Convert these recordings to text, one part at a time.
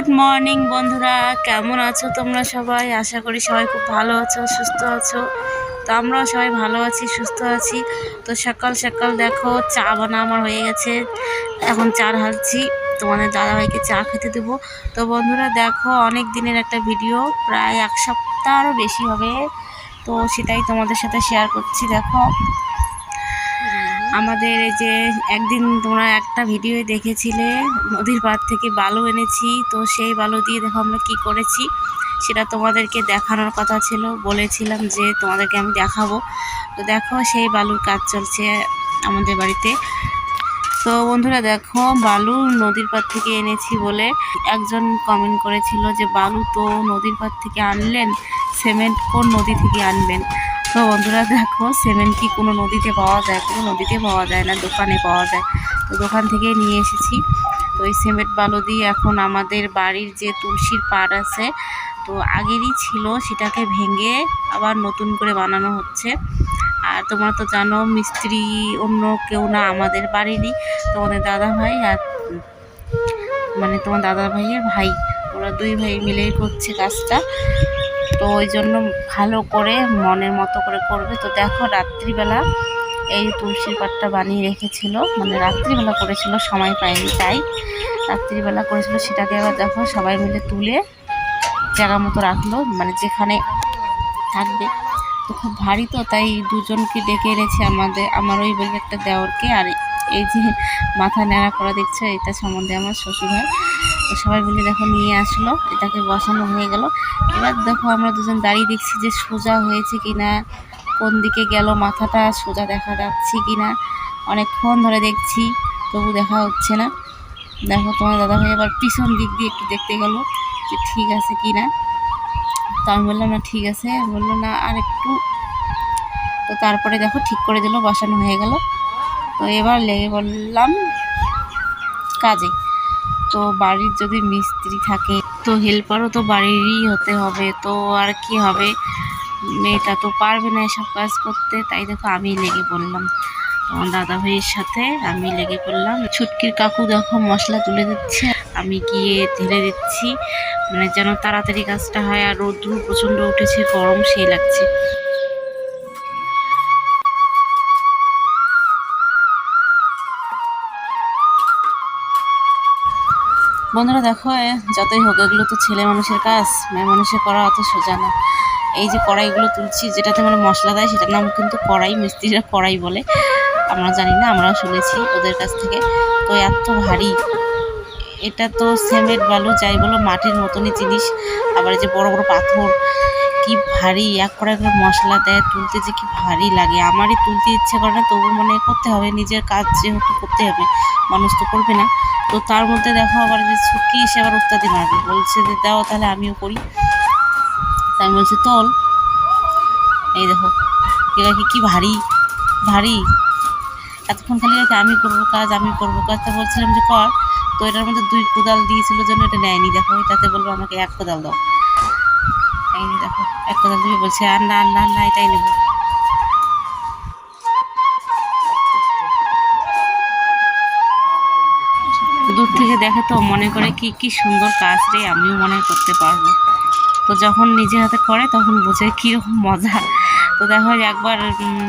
Good morning বন্ধুরা। কেমন আছো তোমরা সবাই? আশা করি সবাই খুব ভালো আছো, সুস্থ আছো। তো আমরাও সবাই ভালো আছি, সুস্থ আছি। তো সকাল সকাল দেখো, চা বানা আমার হয়ে গেছে। এখন চা ঢালছি। তোমাদের দাদাভাইকে চা খেতে দেবো। তো বন্ধুরা দেখো, অনেক দিনের একটা ভিডিও, প্রায় এক সপ্তাহরও বেশি হবে। তো সেটাই তোমাদের সাথে শেয়ার করছি, দেখো। আমাদের এই যে একদিন তোমরা একটা ভিডিও দেখেছিলে, নদীর পাড় থেকে বালু এনেছি, তো সেই বালু দিয়ে দেখো আমরা কী করেছি, সেটা তোমাদেরকে দেখানোর কথা ছিল, বলেছিলাম যে তোমাদেরকে আমি দেখাবো। তো দেখো সেই বালুর কাজ চলছে আমাদের বাড়িতে। তো বন্ধুরা দেখো, বালু নদীর পাড় থেকে এনেছি বলে একজন কমেন্ট করেছিল যে, বালু তো নদীর পাড় থেকে আনলেন সিমেন্ট কোন নদী থেকে আনবেন? তো বন্ধুরা দেখো সিমেন্ট কি কোনো নদীতে পাওয়া যায়? কোনো নদীতে পাওয়া যায় না, দোকানে পাওয়া যায়। তো দোকান থেকে নিয়ে এসেছি। তো এই সিমেন্ট বালু দিয়ে এখন আমাদের বাড়ির যে তুলসীর পাড় আছে, তো আগেরই ছিল, সেটাকে ভেঙে আবার নতুন করে বানানো হচ্ছে। আর তোমরা তো জানো, মিস্ত্রি অন্য কেউ না, আমাদের বাড়িরই তোমাদের দাদা ভাই আর মানে তোমার দাদা ভাইয়ের ভাই। ওরা দুই ভাই মিলেই করছে কাজটা। তো ওই জন্য ভালো করে, মনের মতো করে করবে। তো দেখো রাত্রিবেলা এই তুলসীর পাটটা বানিয়ে রেখেছিল। মানে রাত্রিবেলা করেছিল, সময় পায়নি তাই রাত্রিবেলা করেছিল। সেটাকে আবার দেখো সবাই মিলে তুলে জায়গা মতো রাখল। মানে যেখানে থাকবে। তো খুব ভারী তো, তাই দুজনকে ডেকে এনেছে আমাদের, আমার ওই বলি একটা দেওরকে। আর এই যে মাথা ন্যাড়া করা দেখছ, এটা সম্বন্ধে আমার শ্বশুর সবাই মিলে দেখো নিয়ে আসলো, এটাকে বসানো হয়ে গেল। এবার দেখো আমরা দুজন দাঁড়িয়ে দেখছি যে সোজা হয়েছে কি না কোন দিকে গেল মাথাটা, সোজা দেখা যাচ্ছে কি না অনেকক্ষণ ধরে দেখছি, তবু দেখা হচ্ছে না। দেখো তোমার দাদাভাই আবার পিছন দিক দিয়ে একটু দেখতে গেল যে ঠিক আছে কি না তো আমি বললাম, না, ঠিক আছে। বলল, না, আর একটু। তো তারপরে দেখো ঠিক করে দিল, বসানো হয়ে গেল। তো এবার লেগে বললাম, কাজে। তো বাড়ির যদি মিস্ত্রি থাকে, তো হেল্পারও তো বাড়িরই হতে হবে, তো আর কি হবে? মেয়েটা তো পারবে না এসব কাজ করতে, তাই দেখো আমি লেগে পড়লাম। আমার দাদা ভাইয়ের সাথে আমি লেগে পড়লাম। ছুটকির কাকু দেখো মশলা তুলে দিচ্ছে, আমি গিয়ে ঢেলে দিচ্ছি। মানে যেন তাড়াতাড়ি কাজটা হয়, আর রোদ্র প্রচণ্ড উঠেছে, গরম সেই লাগছে। বন্ধুরা দেখো যতই হোক, এগুলো তো ছেলে মানুষের কাজ, মেয়ে মানুষের করা অত সোজা না। এই যে কড়াইগুলো তুলছি, যেটাতে মানে মশলা দেয়, সেটার নাম কিন্তু কড়াই, মিস্ত্রিরা কড়াই বলে। আমরা জানি না, আমরাও শুনেছি ওদের কাছ থেকে। তো এত ভারী। এটা তো সিমেন্ট বালু, যাই বলো, মাটির মতনই জিনিস। আবার যে বড় বড় পাথর কি ভারী, এক করে করে মশলা দেয়, তুলতে যে কি ভারী লাগে। আমারই তুলতে ইচ্ছে করে না, তবু মনে করতে হবে, নিজের কাজ যেহেতু করতে হবে, মানুষ তো করবে না। তো তার মধ্যে দেখো আবার যে ছুটকি এসে আবার উত্তাদি মারবে বলছে যে, দাও তাহলে আমিও করি। তাই আমি বলছি, তোল। এই দেখো এটা কি কি ভারী ভারী। এতক্ষণ খালি আমি করব কাজ, আমি করব কাজ। তা বলছিলাম যে, কর। তো এটার মধ্যে দুই কোদাল দিয়েছিল জন্য এটা নেয়নি। দেখো, এটাতে বলব আমাকে এক কোদাল দাও। দেখো। এক কোদাল দিবে বলছে, আর না না না, এটাই নেব। দূর থেকে দেখে তো মনে করে কি কি সুন্দর কাজ রে, আমিও মনে করতে পারব। তো যখন নিজে হাতে করে, তখন বোঝে কীরকম মজা। তো দেখো একবার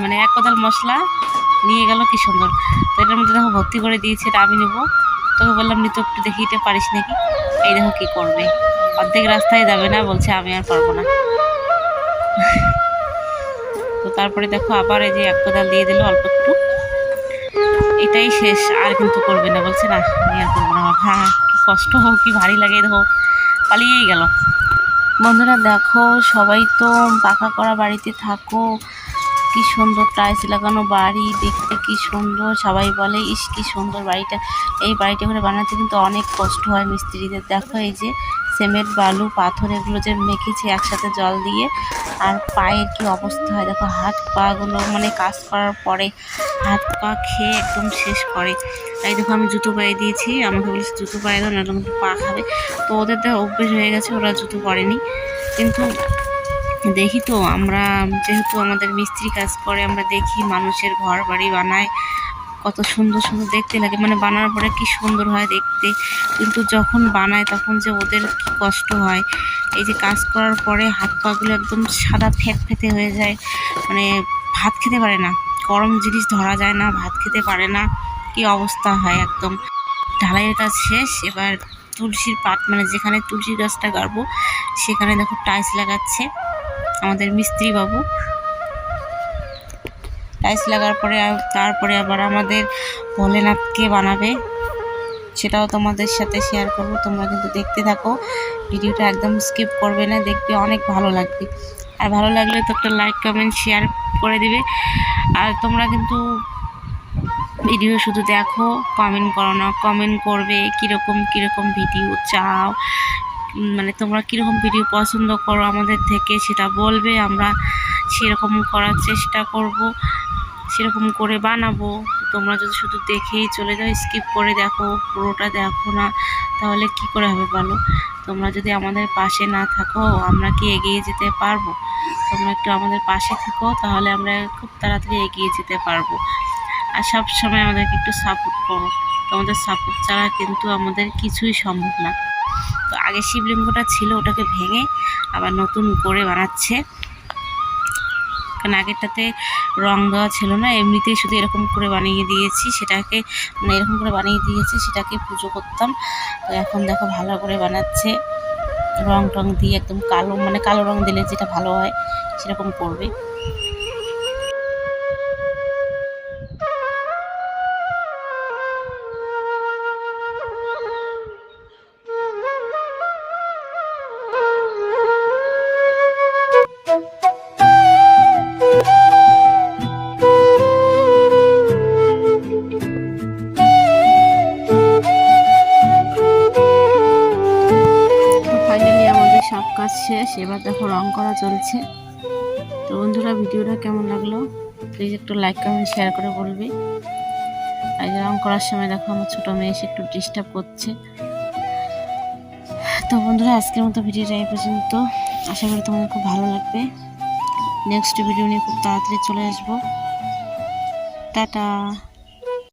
মানে এক কোদাল মশলা নিয়ে গেল, কি সুন্দর। তো এটার মধ্যে দেখো, ভর্তি করে দিয়েছে, এটা আমি নেব। তোকে বললাম নি তো একটু দেখি, এটা পারিস নাকি? এই দেখো কি করবে। অর্ধেক রাস্তায় যাবে না, বলছে, আমি আর পারব না। তো তারপরে দেখো আবার এই যে এক কোদাল দিয়ে দিল অল্প একটু। এটাই শেষ, আর কিন্তু করবে না, বলছে, না, আমি আর করব না। হ্যাঁ কি কষ্ট হোক কি ভারী লাগে, দেখো, পালিয়েই গেল। বন্ধুরা, দেখো, সবাই তো পাকা করা বাড়িতে থাকো কি সুন্দর টাইলস লাগানো, বাড়ি দেখতে কি সুন্দর। সবাই বলে, ইস, কি সুন্দর বাড়িটা। এই বাড়িটা করে বানাতে কিন্তু অনেক কষ্ট হয় মিস্ত্রিদের। দেখো এই যে সিমেন্ট, বালু, পাথর এগুলো যে মেখেছে একসাথে জল দিয়ে। আর পায়ের কি অবস্থা হয়? দেখো হাত পাগুলো মানে কাজ করার পরে হাত পা খেয়ে একদম শেষ করে। তাই দেখো আমি জুতো পায়ে দিয়েছি। আমাকে বলেছে, জুতো পায়ে দাও না পা খাবে। তো ওদের তো অভ্যেস হয়ে গেছে, ওরা জুতো পরেনি। কিন্তু দেখি তো, আমরা যেহেতু আমাদের মিস্ত্রি কাজ করে, আমরা দেখি মানুষের ঘর বাড়ি বানায়, কত সুন্দর সুন্দর দেখতে লাগে। মানে বানানোর পরে কি সুন্দর হয় দেখতে। কিন্তু যখন বানায় তখন যে ওদের কি কষ্ট হয়। এই যে কাজ করার পরে হাত পাগুলো একদম সাদা ফ্যাট ফেটে হয়ে যায়। মানে ভাত খেতে পারে না। গরম জিনিস ধরা যায় না, ভাত খেতে পারে না। কি অবস্থা হয় একদম। ঢালাইয়ের কাজ শেষ, এবার তুলসীর পাত মানে যেখানে তুলসী গাছটা গাড়বো, সেখানে দেখো টাইলস লাগাচ্ছে। আমাদের মিস্ত্রি বাবু টাইলস লাগার পরে তারপরে আবার আমাদের ভোলেনাথকে বানাবে। সেটাও তোমাদের সাথে শেয়ার করব, তোমরা কিন্তু দেখতে থাকো। ভিডিওটা একদম স্কিপ করবে না দেখবে অনেক ভালো লাগবে। আর ভালো লাগলে তো একটা লাইক কমেন্ট শেয়ার করে দিবে। আর তোমরা কিন্তু ভিডিও শুধু দেখো কমেন্ট করো না। কমেন্ট করবে কীরকম কীরকম ভিডিও চাও মানে তোমরা কীরকম ভিডিও পছন্দ করো আমাদের থেকে সেটা বলবে, আমরা সেরকম করার চেষ্টা করব, সেরকম করে বানাবো। তোমরা যদি শুধু দেখেই চলে যাও স্কিপ করে দেখো, পুরোটা দেখো না, তাহলে কি করে হবে বলো? তোমরা যদি আমাদের পাশে না থাকো, আমরা কি এগিয়ে যেতে পারব? তোমরা একটু আমাদের পাশে থাকো, তাহলে আমরা খুব তাড়াতাড়ি এগিয়ে যেতে পারব। আর সব সময় আমাদেরকে একটু সাপোর্ট করো। তোমাদের সাপোর্ট ছাড়া কিন্তু আমাদের কিছুই সম্ভব না। আগে শিবলিঙ্গটা ছিল, ওটাকে ভেঙে আবার নতুন করে বানাচ্ছে। কারণ আগেরটাতে রং দেওয়া ছিল না, এমনিতেই শুধু এরকম করে বানিয়ে দিয়েছি, সেটাকে মানে এরকম করে বানিয়ে দিয়েছি, সেটাকে পুজো করতাম। তো এখন দেখো ভালো করে বানাচ্ছে। রং টং দিয়ে একদম কালো মানে কালো রং দিলে যেটা ভালো হয়, সেরকম করবে। কাজ শেষ, এবার দেখো রং করা চলছে। তো বন্ধুরা, ভিডিওটা কেমন লাগল? প্লিজ একটু লাইক কমেন্ট শেয়ার করে বলবে। আর রং করার সময় দেখো আমার ছোটো মেয়ে এসে একটু ডিস্টার্ব করছে। তো বন্ধুরা, আজকের মতো ভিডিওটা এই পর্যন্ত। আশা করি তোমাদের খুব ভালো লাগবে। নেক্সট ভিডিও নিয়ে খুব তাড়াতাড়ি চলে আসব। টাটা।